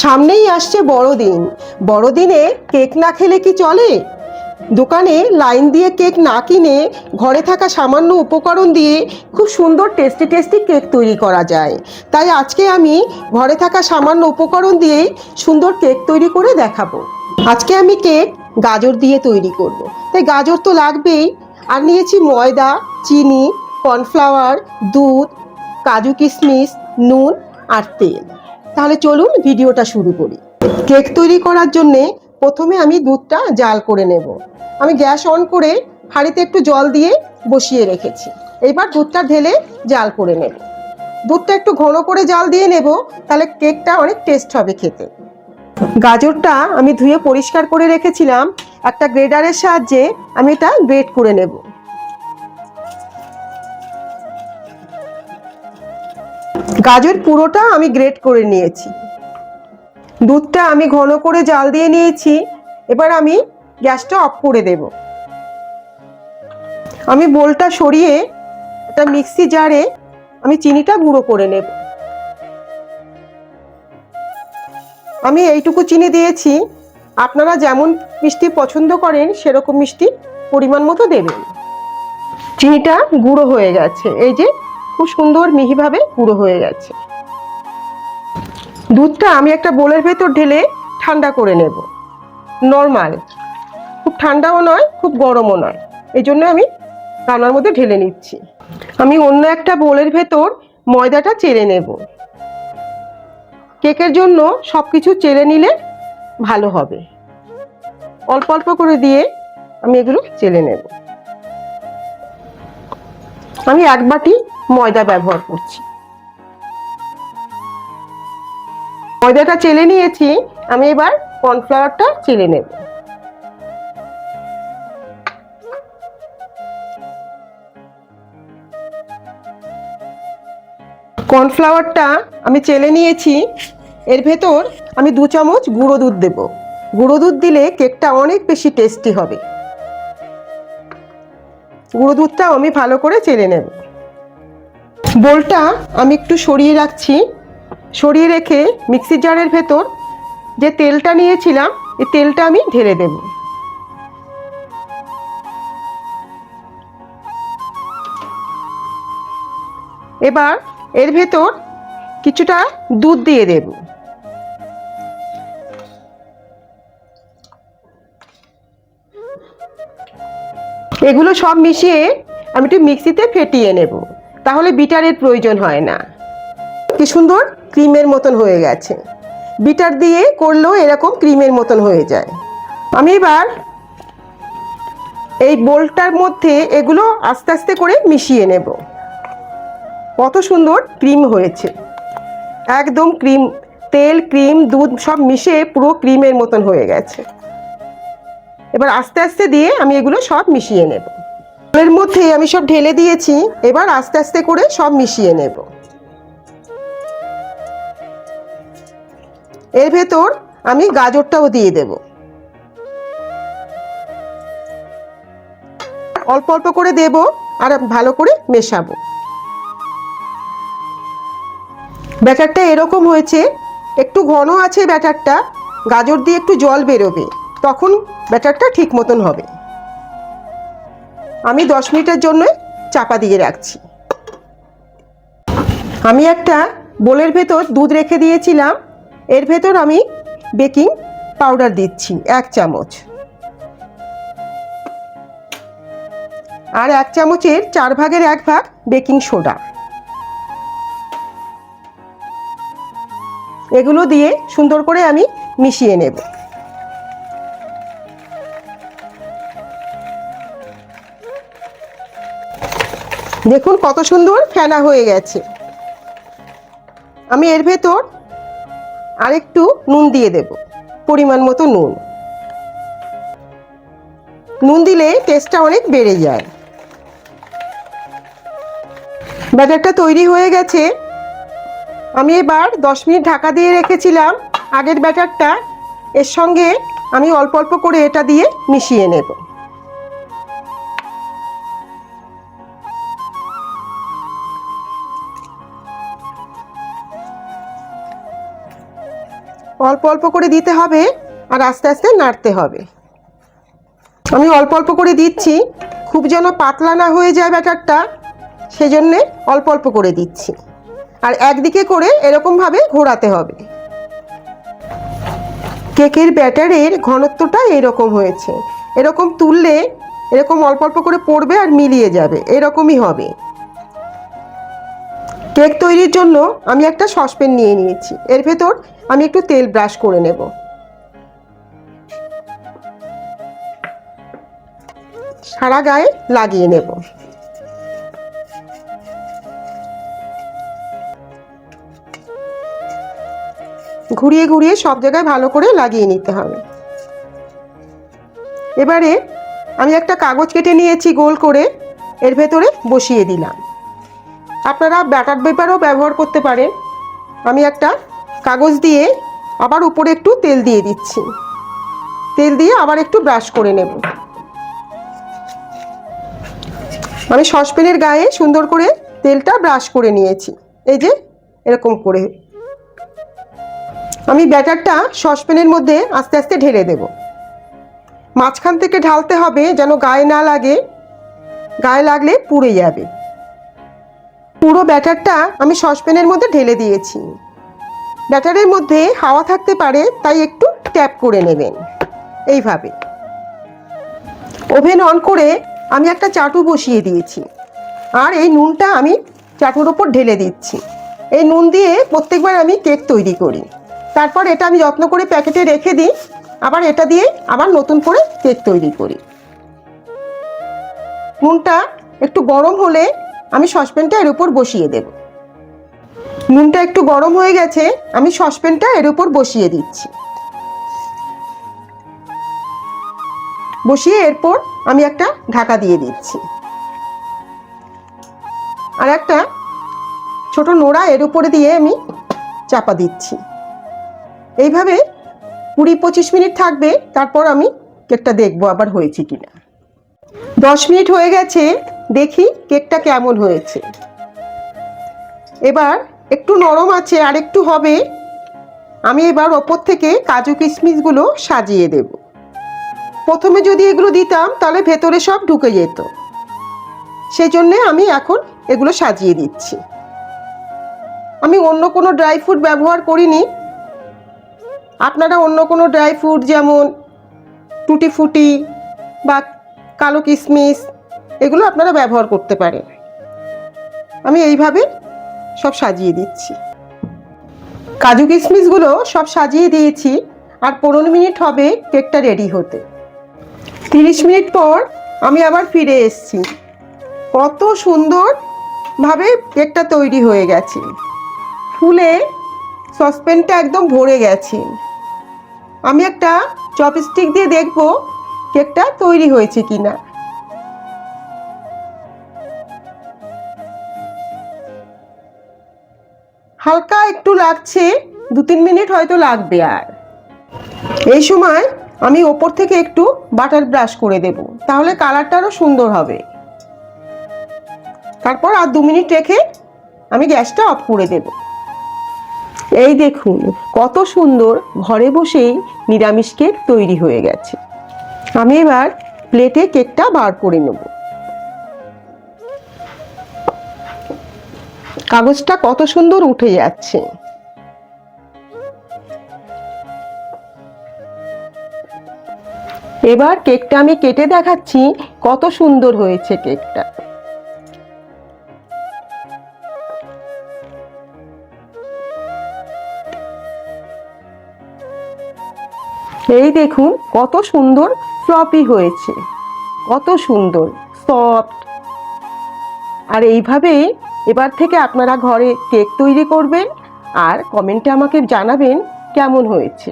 সামনেই আসছে বড়দিন। বড়দিনে কেক না খেলে কি চলে? দোকানে লাইন দিয়ে কেক না কিনে ঘরে থাকা সামান্য উপকরণ দিয়ে খুব সুন্দর টেস্টি টেস্টি কেক তৈরি করা যায়। তাই আজকে আমি ঘরে থাকা সামান্য উপকরণ দিয়েই সুন্দর কেক তৈরি করে দেখাবো। আজকে আমি কেক গাজর দিয়ে তৈরি করব। তাই গাজর তো লাগবেই। আর নিয়েছি ময়দা, চিনি, কর্নফ্লাওয়ার, দুধ, কাজু কিশমিশ, নুন আর তেল। তাহলে চলুন ভিডিওটা শুরু করি। কেক তৈরি করার জন্যে প্রথমে আমি দুধটা জাল করে নেব। আমি গ্যাস অন করে হাঁড়িতে একটু জল দিয়ে বসিয়ে রেখেছি। এবার দুধটা ঢেলে জাল করে নেব। দুধটা একটু ঘন করে জাল দিয়ে নেব, তাহলে কেকটা অনেক টেস্ট হবে খেতে। গাজরটা আমি ধুয়ে পরিষ্কার করে রেখেছিলাম। একটা গ্রেডারের সাহায্যে আমি এটা গ্রেড করে নেব। গাজর পুরোটা আমি গ্রেট করে নিয়েছি। দুধটা আমি ঘন করে জাল দিয়ে নিয়েছি। এবার আমি গ্যাসটা অফ করে দেব। আমি বোলটা সরিয়ে একটা মিক্সি জারে আমি চিনিটা গুঁড়ো করে নেব। আমি এইটুকু চিনি দিয়েছি। আপনারা যেমন মিষ্টি পছন্দ করেন, সেরকম মিষ্টি পরিমাণ মতো দেবেন। চিনিটা গুঁড়ো হয়ে গেছে। এই যে খুব সুন্দর মিহিভাবে গুঁড়ো হয়ে গেছে। দুধটা আমি একটা বোলের ভেতর ঢেলে ঠান্ডা করে নেব। নর্মাল। খুব ঠান্ডাও নয়, খুব গরমও নয়। এই জন্য আমি রান্নার মধ্যে ঢেলে নিচ্ছি। আমি অন্য একটা বোলের ভেতর ময়দাটা চেলে নেব। কেকের জন্য সব কিছু চেলে নিলে ভালো হবে। অল্প অল্প করে দিয়ে আমি এগুলো চেলে নেব। আমি এক বাটি ময়দা ব্যবহার করছি। ময়দাটা চেলে নিয়েছি, আমি এবার কর্নফ্লাওয়ারটা চেলে নেব। কর্নফ্লাওয়ারটা আমি চেলে নিয়েছি, এর ভেতর আমি দু চামচ গুঁড়ো দুধ দেব। গুঁড়ো দুধ দিলে কেকটা অনেক বেশি টেস্টি হবে। গুঁড়ো দুধটাও আমি ভালো করে চেলে নেব। বোলটা আমি একটু সরিয়ে রাখছি। সরিয়ে রেখে মিক্সি জারের ভেতর যে তেলটা নিয়েছিলাম, এই তেলটা আমি ঢেলে দেব। এবার এর ভেতর কিছুটা দুধ দিয়ে দেব। এগুলো সব মিশিয়ে আমি একটু মিক্সিতে ফেটিয়ে নেব। তাহলে বিটারের প্রয়োজন হয় না। কি সুন্দর? ক্রিমের মতন হয়ে গেছে। বিটার দিয়ে করলেও এরকম ক্রিমের মতন হয়ে যায়। আমি এবার এই বোলটার মধ্যে এগুলো আস্তে আস্তে করে মিশিয়ে নেব। কত সুন্দর ক্রিম হয়েছে। একদম ক্রিম, তেল, ক্রিম, দুধ সব মিশে পুরো ক্রিমের মতন হয়ে গেছে। এবার আস্তে আস্তে দিয়ে আমি এগুলো সব মিশিয়ে নেব। এর মধ্যে আমি সব ঢেলে দিয়েছি, এবার আস্তে আস্তে করে সব মিশিয়ে নেব। এর ভেতর আমি গাজরটাও দিয়ে দেব। অল্প অল্প করে দেব আর ভালো করে মেশাবো। ব্যাটারটা এরকম হয়েছে, একটু ঘন আছে ব্যাটারটা, গাজর দিয়ে একটু জল বেরোবে, তখন ব্যাটারটা ঠিক মতন হবে। আমি দশ মিনিটের জন্য চাপা দিয়ে রাখছি। আমি একটা বোলের ভেতর দুধ রেখে দিয়েছিলাম। এর ভেতর আমি বেকিং পাউডার দিচ্ছি, এক চামচ। আর এক চামচের চার ভাগের এক ভাগ বেকিং সোডা। এগুলো দিয়ে সুন্দর করে আমি মিশিয়ে নেব। দেখুন কত সুন্দর ফেনা হয়ে গেছে। আমি এর ভেতর আরেকটু নুন দিয়ে দেব, পরিমাণ মতো নুন। নুন দিলে টেস্টটা অনেক বেড়ে যায়। ব্যাটারটা তৈরি হয়ে গেছে। আমি এবার দশ মিনিট ঢাকা দিয়ে রেখেছিলাম, আগের ব্যাটারটা এর সঙ্গে আমি অল্প অল্প করে এটা দিয়ে মিশিয়ে নেব। অল্প অল্প করে দিতে হবে আর আস্তে আস্তে নাড়তে হবে। আমি অল্প অল্প করে দিচ্ছি, খুব যেন পাতলা না হয়ে যায় ব্যাটারটা, সেজন্যে অল্প অল্প করে দিচ্ছি। আর একদিকে করে এরকমভাবে ঘোরাতে হবে। কেকের ব্যাটারের ঘনত্বটা এরকম হয়েছে। এরকম তুললে এরকম অল্প অল্প করে পড়বে আর মিলিয়ে যাবে। এরকমই হবে। কেক তৈরির জন্য আমি একটা সসপ্যান নিয়ে নিয়েছি। এর ভেতর আমি একটু তেল ব্রাশ করে নেব। সারা গায়ে লাগিয়ে নেব। ঘুরিয়ে ঘুরিয়ে সব জায়গায় ভালো করে লাগিয়ে নিতে হবে। এবারে আমি একটা কাগজ কেটে নিয়েছি গোল করে। এর ভেতরে বসিয়ে দিলাম। আপনারা ব্যাটার পেপারও ব্যবহার করতে পারেন। আমি একটা কাগজ দিয়ে আবার উপরে একটু তেল দিয়ে দিচ্ছি। তেল দিয়ে আবার একটু ব্রাশ করে নেব। আমি সসপ্যানের গায়ে সুন্দর করে তেলটা ব্রাশ করে নিয়েছি। এই যে, এরকম করে। আমি ব্যাটারটা সসপ্যানের মধ্যে আস্তে আস্তে ঢেলে দেব। মাঝখান থেকে ঢালতে হবে যেন গায়ে না লাগে। গায়ে লাগলে পুড়ে যাবে। পুরো ব্যাটারটা আমি সসপ্যানের মধ্যে ঢেলে দিয়েছি। ব্যাটারের মধ্যে হাওয়া থাকতে পারে, তাই একটু ট্যাপ করে নেবেন। এইভাবে। ওভেন অন করে আমি একটা চাটু বসিয়ে দিয়েছি। আর এই নুনটা আমি চাটুর ওপর ঢেলে দিচ্ছি। এই নুন দিয়ে প্রত্যেকবার আমি কেক তৈরি করি। তারপর এটা আমি যত্ন করে প্যাকেটে রেখে দিই। আবার এটা দিয়ে আবার নতুন করে কেক তৈরি করি। নুনটা একটু গরম হলে আমি সসপ্যানটা এর উপর বসিয়ে দেব। নুনটা একটু গরম হয়ে গেছে, আমি সসপ্যানটা এর উপর বসিয়ে দিচ্ছি। বসিয়ে এরপর আমি একটা ঢাকা দিয়ে দিচ্ছি। আর একটা ছোট নোড়া এর উপরে দিয়ে আমি চাপা দিচ্ছি। এইভাবে কুড়ি পঁচিশ মিনিট থাকবে, তারপর আমি কেকটা দেখব আবার হয়েছে কিনা। দশ মিনিট হয়ে গেছে দেখি কেকটা কেমন হয়েছে। এবার একটু নরম আছে আর একটু হবে। আমি এবার ওপর থেকে কাজু কিশমিশগুলো সাজিয়ে দেব। প্রথমে যদি এগুলো দিতাম তাহলে ভেতরে সব ঢুকে যেত। সেই জন্যে আমি এখন এগুলো সাজিয়ে দিচ্ছি। আমি অন্য কোনো ড্রাই ফ্রুট ব্যবহার করিনি। আপনারা অন্য কোনো ড্রাই ফ্রুট যেমন টুটি ফুটি বা কালো কিশমিশ এগুলো আপনারা ব্যবহার করতে পারেন। আমি এইভাবে সব সাজিয়ে দিচ্ছি। কাজু কিশমিশগুলো সব সাজিয়ে দিয়েছি আর পনেরো মিনিট হবে কেকটা রেডি হতে। তিরিশ মিনিট পর আমি আবার ফিরে এসেছি। কত সুন্দরভাবে কেকটা তৈরি হয়ে গেছে। ফুলে সসপ্যানটা একদম ভরে গেছে। আমি একটা চপস্টিক দিয়ে দেখব কেকটা তৈরি হয়েছে কিনা। হালকা একটু লাগছে দু তিন মিনিট হয়তো লাগবে আর। এই সময় আমি ওপর থেকে একটু বাটার ব্রাশ করে দেব, তাহলে কালারটা আরও সুন্দর হবে। তারপর আর দু মিনিট রেখে আমি গ্যাসটা অফ করে দেব। এই দেখুন, কত সুন্দর ঘরে বসেই নিরামিষ কেক তৈরি হয়ে গেছে। আমি এবার প্লেটে কেকটা বার করে নেব। কাগজটা কত সুন্দর উঠে যাচ্ছে। এবার কেকটা আমি কেটে দেখাচ্ছি, কত সুন্দর হয়েছে কেকটা। এই দেখুন, কত সুন্দর ফ্লপি হয়েছে। কত সুন্দর, সফট। আর এইভাবেই এবার থেকে আপনারা ঘরে কেক তৈরি করবেন আর কমেন্টে আমাকে জানাবেন কেমন হয়েছে।